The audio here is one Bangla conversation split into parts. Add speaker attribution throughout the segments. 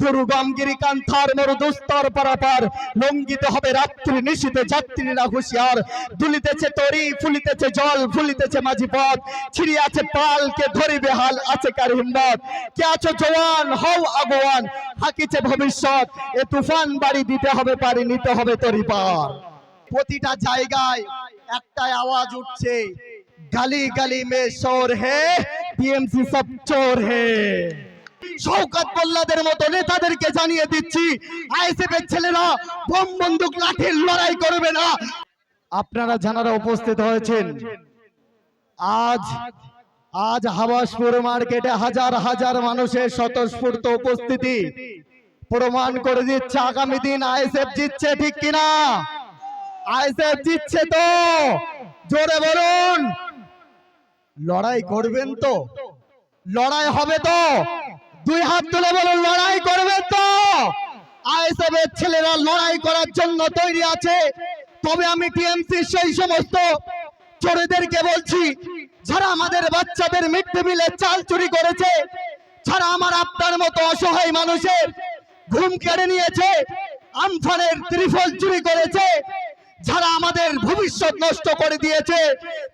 Speaker 1: দুর্গম গিরিকান্থার মরুদুস্তর পারাপার। লঙ্ঘিত হবে রাত্রি নিশীতে যাত্রীরা হুঁশিয়ার। দুলিতেছে তরি, ফুলিতেছে জল, ফুলিতেছে মাঝি পথ। ছিড়িয়াছে পালকে ধরিবে হাল, আছে কার হিম্মত? কে আছো জওয়ান? হও আগোয়ান, হাকিছে ভবিষ্যৎ। এ তুফান বাড়ি দিতে হবে পারি নিতে হবে তরি পার। প্রতিটা জায়গায় একটাই আওয়াজ উঠছে, গালি গালি মে শোর হে, টিএমসি সব চোর হে। শৌকত মোল্লাদের মতো নেতাদেরকে জানিয়ে দিচ্ছি আইএসএফ এর ছেলেরা বোম বন্দুক লাঠির লড়াই করবে না। আপনারা যারা উপস্থিত হয়েছেন। আজ আজ হাবাসপুর মার্কেটে হাজার হাজার মানুষের স্বতঃস্ফূর্ত উপস্থিতি প্রমাণ করে দিচ্ছে, আগামী দিন আইএসএফ জিতছে ঠিক কিনা? আইএসএফ জিতছে তো? জোরে বলুন। লড়াই করবেন তো? লড়াই হবে তো? দুই হাত তুলে বলুন, লড়াই করবে তো? আইএসএফ এর ছেলেরা লড়াই করার জন্য তৈরি আছে। তবে আমি টিএমসি সেই সমস্ত চোরেদেরকে বলছি, যারা আমাদের বাচ্চাদের মিড ডে মিলের চাল চুরি করেছে, যারা আমার আপনার মতো অসহায় মানুষের ঘুম কেড়ে নিয়েছে, আমফানের ত্রিফল চুরি করেছে যারা আমাদের ভবিষ্যৎ নষ্ট করে দিয়েছে,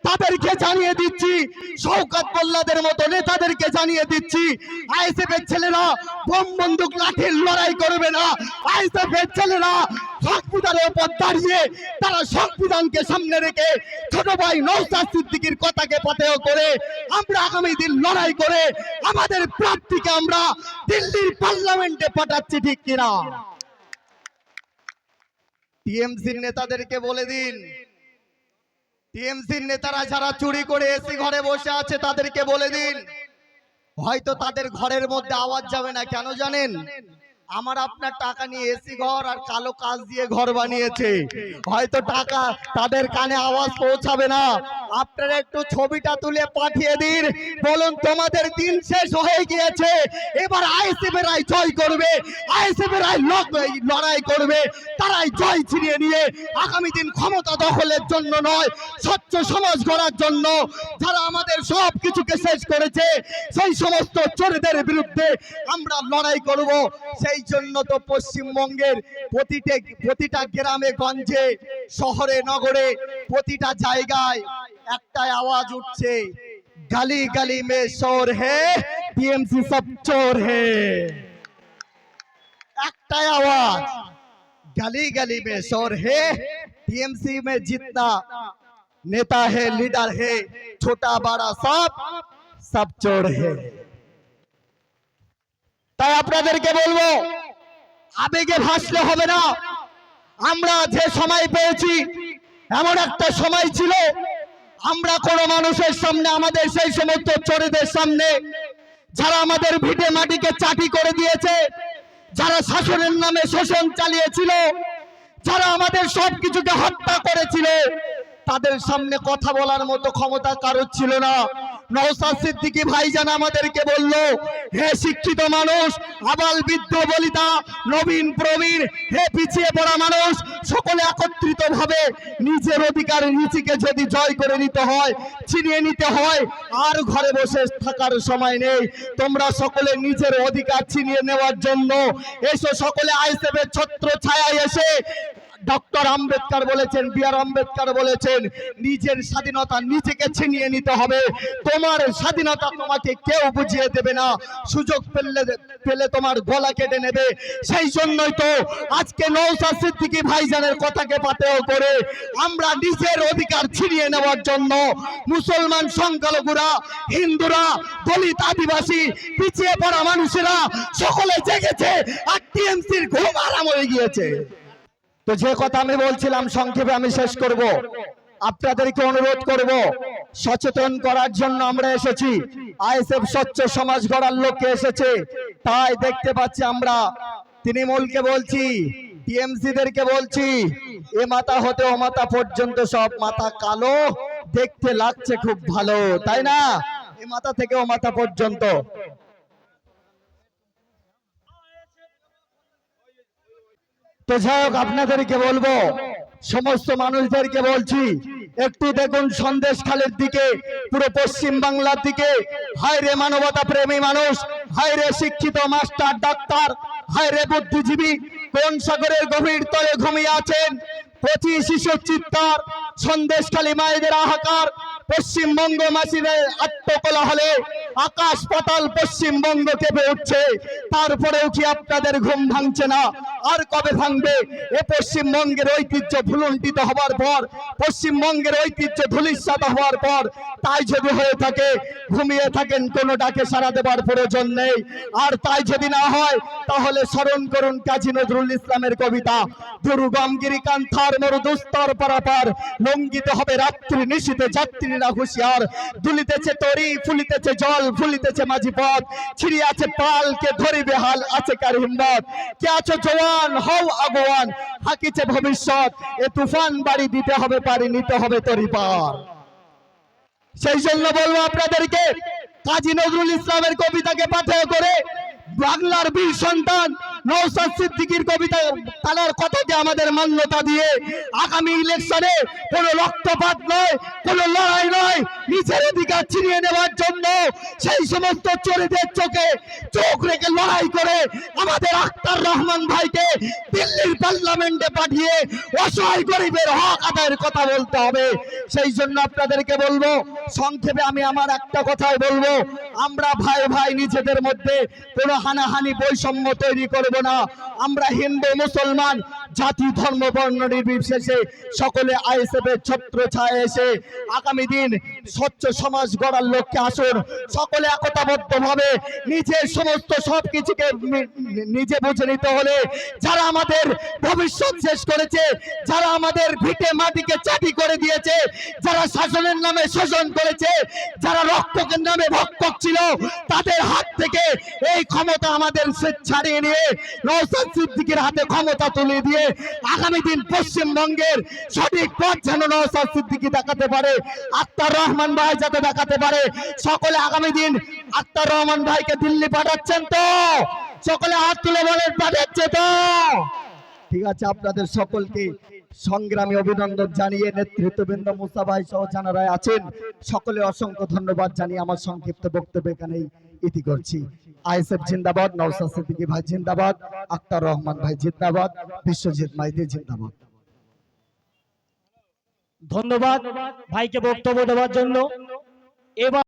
Speaker 1: তাদেরকে জানিয়ে দিচ্ছি। শৌকত মোল্লাদের মতো নেতাদেরকে জানিয়ে দিচ্ছি আইএসএফ ছেলেরা বোম বন্দুক লাঠির লড়াই করবে না। আইএসএফ ছেলেরা সংবিধানের উপর দাঁড়িয়ে তারা সংবিধানকে সামনে রেখে ছোট ভাই নৌসাদ সিদ্দিকির কথাকে পাতেও করে আমরা আগামী দিন লড়াই করে আমাদের প্রার্থীকে আমরা দিল্লির পার্লামেন্টে পাঠাচ্ছি, ঠিক কিনা? টিএমসির নেতাদেরকে বলে দিন। টিএমসির নেতারা যারা চুরি করে এসি ঘরে বসে আছে, তাদেরকে বলে দিন। হয়তো তাদের ঘরের মধ্যে আওয়াজ যাবে না, কেন জানেন? আমার আপনার টাকা নিয়ে এসি ঘর আর কালো কাজ দিয়ে ঘর বানিয়েছে। হয়তো টাকা তাদের কানে আওয়াজ পৌঁছাবে না। আপনারা একটু ছবিটা তুলে পাঠিয়ে দিন। বলুন, তোমাদের দিন শেষ হয়ে গিয়েছে। এবার আইএসএফ রাই জয় করবে। আইএসএফ রাই লড়াই করবে। তারাই জয় ছিনিয়ে নিয়ে আগামী দিন ক্ষমতা দখলের জন্য নয়, স্বচ্ছ সমাজ গড়ার জন্য। যারা আমাদের সব কিছুকে শেষ করেছে, সেই সমস্ত চোরদের বিরুদ্ধে আমরা লড়াই করব। সেই জন্য তো পশ্চিমবঙ্গের প্রতিটা প্রতিটা গ্রামে গঞ্জে শহরে নগরে প্রতিটা জায়গায় একটাই আওয়াজ উঠছে গালি গালি মে শোর হে টিএমসি সব চোর হে একটাই आवाज गली गली में शोर है टीएमसी में जितना नेता है लीडर है छोटा बड़ा सब सब चोर है তাই আপনাদেরকে বলব, আবেগে ভাসলে হবে না। আমরা যে সময় পেয়েছি, এমন একটা সময় ছিল, আমরা কোনো মানুষের সামনে, আমাদের সেই সমস্ত চোরেদের সামনে, যারা আমাদের ভিটে মাটিকে চাটি করে দিয়েছে, যারা শাসনের নামে শোষণ চালিয়েছিল, যারা আমাদের সব কিছুকে হত্যা করেছিল, তাদের সামনে কথা বলার মতো ক্ষমতা কারোর ছিল না। নওসাদ সিদ্দিকী ভাইজান আমাদেরকে বলল, হে শিক্ষিত মানুষ, আবাল বৃদ্ধ নবীন প্রবীণ, হে পিছিয়ে পড়া মানুষ, সকলে নিজের অধিকার নিজেকে যদি জয় করে নিতে হয়, ছিনিয়ে নিতে হয়, আর ঘরে বসে থাকার সময় নেই। তোমরা সকলে নিজের অধিকার ছিনিয়ে নেওয়ার জন্য এসো, সকলে আইসেফের ছত্র ছায়ায় এসে ডক্টর আম্বেদকর বলেছেন, বি আর আম্বেদকর বলেছেন, নিজের স্বাধীনতা নিজেকে ছিনিয়ে নিতে হবে। তোমার স্বাধীনতা তোমাকে কেউ বুঝিয়ে দেবে না। সুযোগ পেলে পেলে তোমার গলা কেটে নেবে। সেই জন্যই তো আজকে নৌসা সিদ্দিকী ভাইজানের কথাকে পাতেও করে আমরা নিজের অধিকার ছিনিয়ে নেওয়ার জন্য মুসলমান সংখ্যালঘুরা, হিন্দুরা, দলিত আদিবাসী, পিছিয়ে পড়া মানুষেরা সকলে জেগেছে আর টিএমসির ঘুম আরাম হয়ে গিয়েছে। তো যে কথা আমি বলছিলাম, সংক্ষেপে আমি শেষ করব। আপনাদেরকে অনুরোধ করব, সচেতন করার জন্য আমরা এসেছি। আইএসএফ স্বচ্ছ সমাজ গড়ার লোককে এসেছে। তাই দেখতে পাচ্ছি আমরা তৃণমূলকে বলছি টিএমসি দেরকে বলছি, এ মাথা হতে ও মাথা পর্যন্ত সব মাথা কালো, দেখতে লাগছে খুব ভালো, তাই না? এ মাথা থেকে ও মাথা পর্যন্ত। তো যাই হোক, আপনাদেরকে বলব, সমস্ত মানুষদেরকে বলছি, একটু দেখুন সন্দেশ খালের দিকে, পুরো পশ্চিম বাংলার দিকে। হায় রে মানবতা প্রেমী মানুষ হায়রে শিক্ষিত মাস্টার ডাক্তার হায়রে বুদ্ধিজীবী, কোন সাগরের গভীর তলে ঘুমিয়ে আছেন? কচি শিশুর চিৎকার, সন্দেশখালী মায়েদের হাহাকার পশ্চিমবঙ্গ মাসিদের আত্মকলা হলে আকাশ পাতাল পশ্চিমবঙ্গ কেঁপে উঠছে। তারপরেও কি আপনাদের ঘুম ভাঙছে না? আর কবে ভাঙবে? এ পশ্চিমবঙ্গের ঐতিহ্য ভুলুণ্ঠিত হবার পর, পশ্চিমবঙ্গের ঐতিহ্য ধুলিস্বাত হওয়ার পর, তাই যদি হয়ে থাকে, ঘুমিয়ে থাকেন কোনো ডাকে সারা দেবার প্রয়োজন নেই। আর তাই যদি না হয়, তাহলে স্মরণ করুন কাজী নজরুল ইসলামের কবিতা, দুর্গম গিরিকান্থার মরু দুস্তর পারাপার, লঙ্ঘিত হবে রাত্রি নিশীতে যাত্রীরা হুঁশিয়ার। দুলিতেছে তরি, ফুলিতেছে জল, ফুলিতেছে মাঝি পথ ছিড়িয়াছে পাল কে ধরিবে হাল, আছে কার হিম্মত? কে আছো জওয়ান হও আগোয়ান হাকিছে ভবিষ্যৎ। এ তুফান বাড়ি দিতে হবে পারি নিতে হবে তরি পার সেই জন্য বলব আপনাদেরকে, কাজী নজরুল ইসলামের কবিতাকে পাথেয় করে বাংলার বীর সন্তান নৌসাদ সিদ্দিকীর কবিতা তার কথাকে আমাদের মান্যতা দিয়ে আগামী ইলেকশনে কোনো রক্তপাত নয়, কোনো লড়াই নয়, নিজের অধিকার ছিনিয়ে নেওয়ার জন্য সেই সমস্ত চোরেদের চোখে চোখ রেখে লড়াই করে আমাদের আক্তার রহমান ভাইকে দিল্লির পার্লামেন্টে পাঠিয়ে অসহায় গরিবের হক আদায়ের কথা বলতে হবে। সেই জন্য আপনাদেরকে বলব, সংক্ষেপে আমি আমার একটা কথাই বলব, আমরা ভাই ভাই নিজেদের মধ্যে কোনো হানাহানি বৈষম্য তৈরি করব না। আমরা হিন্দু, মুসলমান, জাতি, ধর্ম, বর্ণ নির্বিশেষে সকলে আইএসএফ এর ছত্র ছায় এসে আগামী দিন স্বচ্ছ সমাজ গড়ার লক্ষ্যে আসুন। সকলে একতাবদ্ধ ভাবে নিজের সমস্ত সবকিছুকে নি- নিজে বুঝে নিতে হলে যারা আমাদের ভবিষ্যৎ শেষ করেছে, যারা আমাদের ভিটে মাটিকে চাটি করে দিয়েছে, যারা শাসনের নামে শোষণ করেছে, যারা রক্ষকের নামে ভক্ষক ছিল, তাদের হাত থেকে এই ক্ষমতা আমাদের ছাড়িয়ে নিয়ে নৌসাদ সিদ্দিকের হাতে ক্ষমতা তুলে দিয়ে আগামী দিন পশ্চিমবঙ্গের সঠিক পথ যেন নৌসাদ সিদ্দিকি দেখাতে পারে, আক্তার রহমান ভাই যাতে দেখাতে পারে। সকলে আগামী দিন আক্তার রহমান ভাইকে দিল্লি পাঠাচ্ছেন তো? সকলে হাত তুলে বলেন, পাঠাচ্ছে তো? ঠিক আছে, আপনাদের সকলকে সংগ্রামী অভিনন্দন জানিয়ে নেতৃত্ববৃন্দ মুসা ভাই সহ যারা আছেন। সকলে অসংখ্য ধন্যবাদ জানিয়ে আমার সংক্ষিপ্ত বক্তব্য এখানেই ইতি করছি। আইএসএফ জিন্দাবাদ নওসাদ সিদ্দিকী ভাই জিন্দাবাদ, আক্তার রহমান ভাই জিন্দাবাদ, বিশ্বজিৎ মাইদি জিন্দাবাদ।
Speaker 2: ধন্যবাদ ভাইকে বক্তব্য দেওয়ার জন্য। এবার